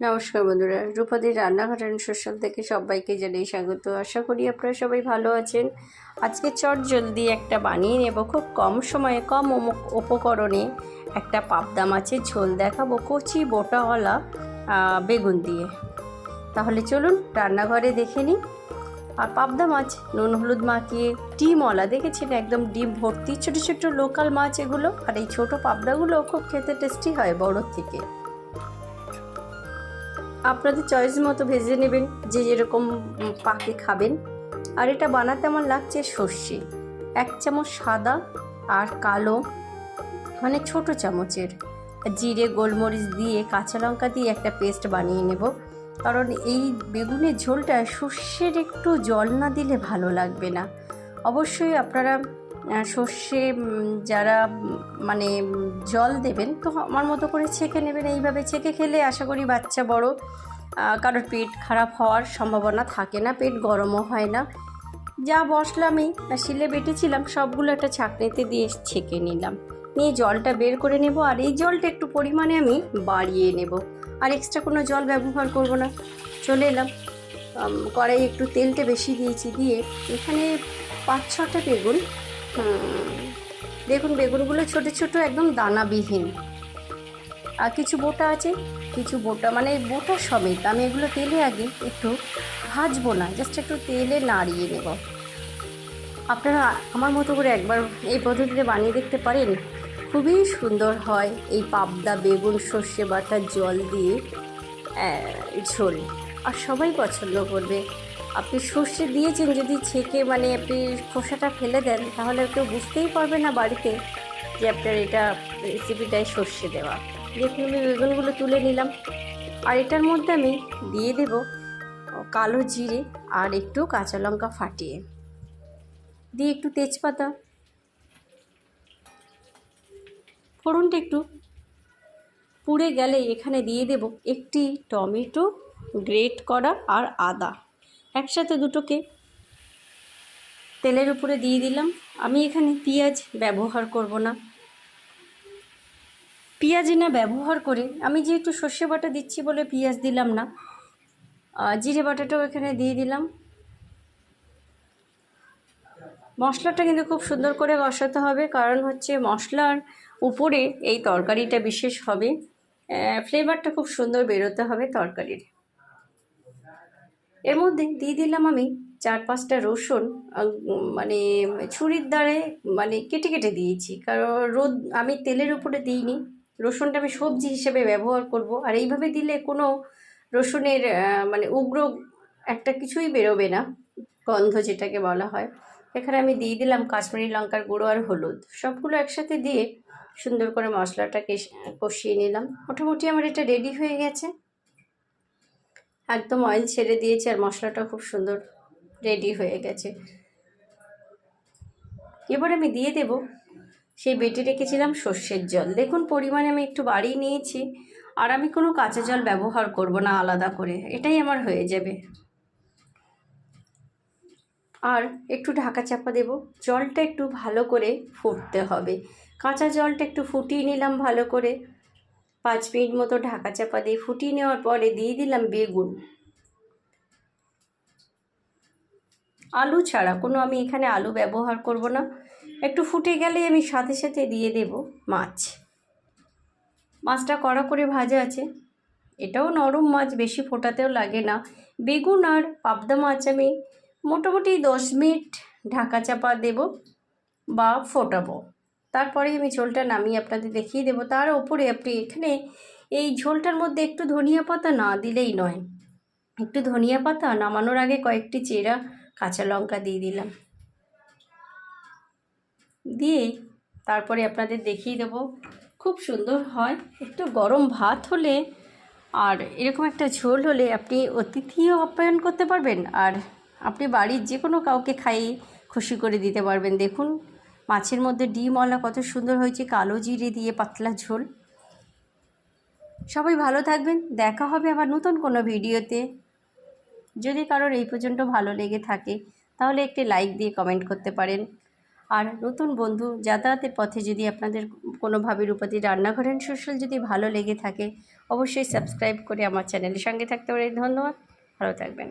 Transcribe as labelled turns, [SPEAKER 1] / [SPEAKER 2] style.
[SPEAKER 1] নমস্কার বন্ধুরা, রূপাদির রান্নাঘর সোশ্যাল থেকে সবাইকে জানাই স্বাগত। আশা করি আপনারা সবাই ভালো আছেন। আজকে চট জলদি একটা বানিয়ে নেব, খুব কম সময়ে, কম উপকরণে একটা পাবদা মাছের ঝোল দেখাবো কচি বোটাওয়ালা বেগুন দিয়ে। তাহলে চলুন রান্নাঘরে দেখে নিই। আর পাবদা মাছ, নুন হলুদ মাখিয়ে ডিমওয়ালা দেখেছেন? একদম ডিম ভর্তি, ছোটো ছোটো লোকাল মাছ এগুলো। আর এই ছোটো পাবদাগুলো খুব খেতে টেস্টি হয় বড়োর থেকে। আপনাদের চয়েস মতো ভেজে নেবেন, যে যেরকম পাকে খাবেন। আর এটা বানাতে আমার লাগছে সর্ষে। এক চামচ সাদা আর কালো মানে ছোট চামচের। জিরে, গোলমরিচ দিয়ে, কাঁচা লঙ্কা দিয়ে একটা পেস্ট বানিয়ে নেব। কারণ এই বেগুনের ঝোলটা সর্ষের একটু জল না দিলে ভালো লাগবে না। অবশ্যই আপনারা সর্ষে যারা মানে জল দেবেন, তো আমার মতো করে ছেঁকে নেবেন। এইভাবে ছেঁকে খেলে আশা করি বাচ্চা বড় কারোর পেট খারাপ হওয়ার সম্ভাবনা থাকে না, পেট গরমও হয় না। যা আমি শিলে বেটেছিলাম, সবগুলো একটা ছাঁকনিতে দিয়ে ছেঁকে নিলাম। নিয়ে জলটা বের করে নেব, আর এই জলটা একটু পরিমাণে আমি বাড়িয়ে নেব। আর এক্সট্রা কোনো জল ব্যবহার করব না। চলে এলাম। কড়াই একটু তেলটা বেশি দিয়েছি, দিয়ে এখানে পাঁচ ছটা বেগুন দেখুন, বেগুনগুলো ছোট ছোট, একদম দানাবিহীন। আর কিছু বোটা আছে? কিছু বোটা মানে বোটা সমেত। আমি এগুলো তেলে আগে একটু ভাজবো না জাস্ট একটু তেলে নাড়িয়ে নেব। আপনারা আমার মতো করে একবার এই পদ্ধতিতে বানিয়ে দেখতে পারেন। খুবই সুন্দর হয় এই পাবদা বেগুন, সর্ষে বাটার জল দিয়ে ঝোল। আর সবাই পছন্দ করবে। আপনি সর্ষে দিয়েছেন যদি ছেঁকে মানে আপনি খোসাটা ফেলে দেন, তাহলে কেউ বুঝতেই পারবে না বাড়িতে যে আপনার এটা রেসিপিটাই সর্ষে দেওয়া। দেখুন, আমি বেগুনগুলো তুলে নিলাম। আর এটার মধ্যে আমি দিয়ে দেব কালো জিরে আর একটু কাঁচা লঙ্কা ফাটিয়ে। দিয়ে একটু তেজপাতা। ফোড়নটা একটু পুড়ে গেলে এখানে দিয়ে দেব একটি টমেটো, গ্রেট করা আর আদা। একসাথে দুটোকে তেলের উপরে দিয়ে দিলাম। আমি এখানে পেঁয়াজ ব্যবহার করব না। পেঁয়াজ না ব্যবহার করে আমি যেহেতু সর্ষে বাটা দিচ্ছি বলে পেঁয়াজ দিলাম না জিরে বাটাটাও এখানে দিয়ে দিলাম। মশলাটা কিন্তু খুব সুন্দর করে কষাতে হবে, কারণ হচ্ছে মশলার উপরে এই তরকারিটা বিশেষ হবে। ফ্লেভারটা খুব সুন্দর বেরোতে হবে তরকারির। এর মধ্যে দিয়ে দিলাম আমি চার পাঁচটা রসুন মানে ছুরির দ্বারে মানে কেটে কেটে দিয়েছি। কারণ রোদ আমি তেলের উপরে দিইনি, রসুনটা আমি সবজি হিসেবে ব্যবহার করব। আর এইভাবে দিলে কোনো রসুনের মানে উগ্র একটা কিছুই বেরোবে না, গন্ধ যেটাকে বলা হয়। এখানে আমি দিয়ে দিলাম কাশ্মীরি লঙ্কার গুঁড়ো আর হলুদ। সবগুলো একসাথে দিয়ে সুন্দর করে মশলাটাকে কষিয়ে নিলাম। মোটামুটি আমার এটা রেডি হয়ে গেছে। একদম অয়েল ছেড়ে দিয়েছি আর মশলাটা খুব সুন্দর রেডি হয়ে গেছে। এবার আমি দিয়ে দেব সেই বেটে রেখেছিলাম সর্ষের জল। দেখুন, পরিমাণে আমি একটু বাড়িয়ে নিয়েছি আর আমি কোনো কাঁচা জল ব্যবহার করব না আলাদা করে। এটাই আমার হয়ে যাবে। আর একটু ঢাকা চাপা দেব। জলটা একটু ভালো করে ফুটতে হবে। কাঁচা জলটা একটু ফুটিয়ে নিলাম ভালো করে। পাঁচ মিনিট মতো ঢাকা চাপা দিয়ে ফুটিয়ে নেওয়ার পরে দিয়ে দিলাম বেগুন। আলু ছাড়া কোনো আমি এখানে আলু ব্যবহার করব না। একটু ফুটে গেলে আমি সাথে সাথে দিয়ে দেব মাছ। মাছটা কড়া করে ভাজা আছে। এটাও নরম মাছ, বেশি ফোটাতেও লাগে না। বেগুন আর পাবদা মাছ আমি মোটামুটি দশ মিনিট ঢাকা চাপা দেব বা ফোটাবো। তারপরে আমি ঝোলটা নামিয়ে আপনাদের দেখিয়ে দেবো। তার ওপরে আপনি এখানে এই ঝোলটার মধ্যে একটু ধনিয়া পাতা না দিলেই নয়। একটু ধনিয়া পাতা নামানোর আগে কয়েকটি চেরা কাঁচা লঙ্কা দিয়ে দিলাম। দিয়ে তারপরে আপনাদের দেখিয়ে দেবো। খুব সুন্দর হয়। একটু গরম ভাত হলে আর এরকম একটা ঝোল হলে আপনি অতিথিও আপ্যায়ন করতে পারবেন আর আপনি বাড়ির যে কোনো কাউকে খাইয়ে খুশি করে দিতে পারবেন। দেখুন মাছের মধ্যে ডিমওয়ালা কত সুন্দর হয়েছে, কালো জিরে দিয়ে পাতলা ঝোল। সবাই ভালো থাকবেন, দেখা হবে আবার নতুন কোনো ভিডিওতে। যদি কারোর এই পর্যন্ত ভালো লেগে থাকে, তাহলে একটি লাইক দিয়ে কমেন্ট করতে পারেন। আর নতুন বন্ধু যাতায়াতের পথে যদি আপনাদের কোনোভাবে রূপাতি রান্নাঘরের সোশ্যাল যদি ভালো লেগে থাকে, অবশ্যই সাবস্ক্রাইব করে আমার চ্যানেলের সঙ্গে থাকতে পারে ধন্যবাদ, ভালো থাকবেন।